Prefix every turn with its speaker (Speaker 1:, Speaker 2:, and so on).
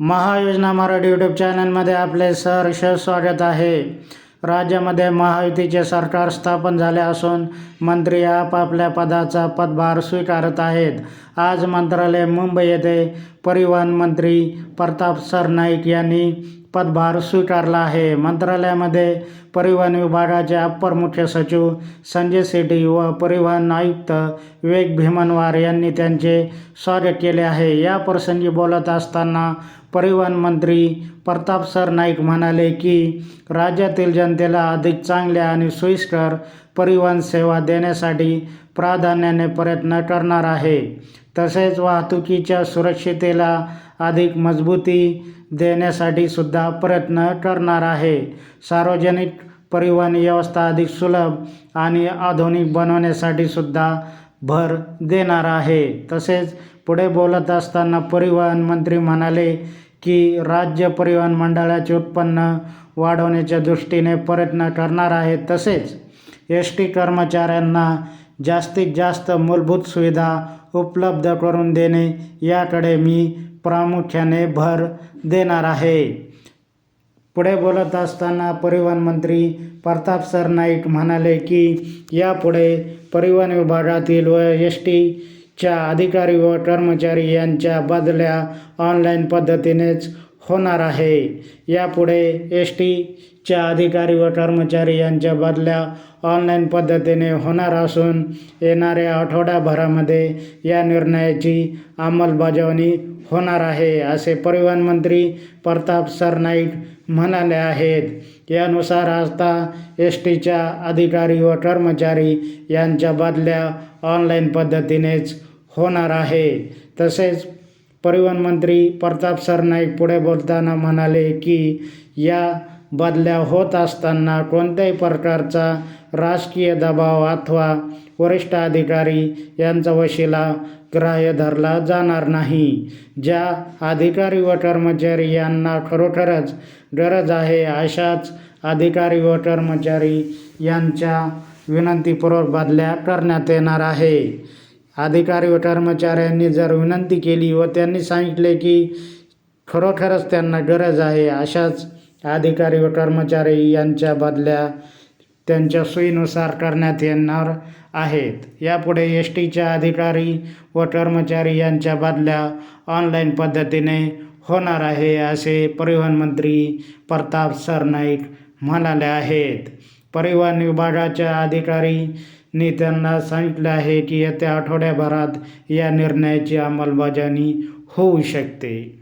Speaker 1: महायोजना Marathi YouTube चॅनलमध्ये आपले सहर्ष स्वागत आहे. राज्यामध्ये महायुतीचे सरकार स्थापन झाले असून मंत्री आपापल्या पदाचा पदभार स्वीकारत आहेत. आज मंत्रालय मुंबई येथे परिवहन मंत्री प्रताप सरनाईक यांनी पदभार स्वीकारला आहे. मंत्रालयामध्ये परिवहन विभागाचे अप्पर मुख्य सचिव संजय सेठी व परिवहन आयुक्त विवेक भीमनवार यांनी त्यांचे स्वागत केले आहे. या प्रसंगी बोलत असताना परिवहन मंत्री प्रताप सरनाईक म्हणाले की राज्यातील जनतेला अधिक चांगल्या आणि सोयीस्कर परिवहन सेवा देण्यासाठी प्राधान्याने प्रयत्न करणार आहे. तसेच वाहतुकीच्या सुरक्षितेला अधिक मजबूती देण्यासाठी सुद्धा प्रयत्न करणार आहे. सार्वजनिक परिवहन व्यवस्था अधिक सुलभ आणि आधुनिक बनवण्यासाठी सुद्धा भर देणार आहे. तसेच पुढे बोलत असताना परिवहन मंत्री म्हणाले की राज्य परिवहन मंडळाचे उत्पन्न वाढवण्याच्या दृष्टीने प्रयत्न करणार आहे. तसेच एस टी कर्मचाऱ्यांना जास्तीत जास्त मूलभूत सुविधा उपलब्ध करून देणे याकडे मी प्रामुख्याने भर देणार आहे. पुढे बोलत असताना परिवहन मंत्री प्रताप सरनाईक म्हणाले की यापुढे परिवहन विभागातील व एस टीच्या अधिकारी व कर्मचारी यांच्या बदल्या ऑनलाईन पद्धतीनेच होणार आहे. यापुढे एस टीच्या अधिकारी व कर्मचारी यांच्या बदल्या ऑनलाईन पद्धतीने होणार असून येणाऱ्या आठवड्याभरामध्ये या निर्णयाची अंमलबजावणी होणार आहे असे परिवहन मंत्री प्रताप सरनाईक म्हणाले आहेत. यानुसार आता एस टीच्या अधिकारी व कर्मचारी यांच्या बदल्या ऑनलाईन पद्धतीनेच होणार आहे. तसेच परिवहन मंत्री प्रताप सरनाईक पुढे बोलताना म्हणाले की या बदल्या होत असताना कोणत्याही प्रकारचा राजकीय दबाव अथवा वरिष्ठ अधिकारी यांचा वशिला ग्राह्य धरला जाणार नाही. ज्या अधिकारी व कर्मचारी यांना खरोखरच गरज आहे अशाच अधिकारी व कर्मचारी यांच्या विनंतीपूर्वक बदल्या करण्यात येणार आहे. अधिकारी व कर्मचाऱ्यांनी जर विनंती केली व त्यांनी सांगितले की खरोखरच त्यांना गरज आहे अशाच अधिकारी व कर्मचारी यांच्या बदल्या त्यांच्या सोयीनुसार करण्यात येणार आहेत. यापुढे एस टीच्या अधिकारी व कर्मचारी यांच्या बदल्या ऑनलाईन पद्धतीने होणार आहे असे परिवहन मंत्री प्रताप सरनाईक म्हणाले आहेत. परिवहन विभागाच्या अधिकारी नेत्यांना सांगितले आहे की येत्या आठवड्याभरात या निर्णयाची अंमलबजावणी होऊ शकते.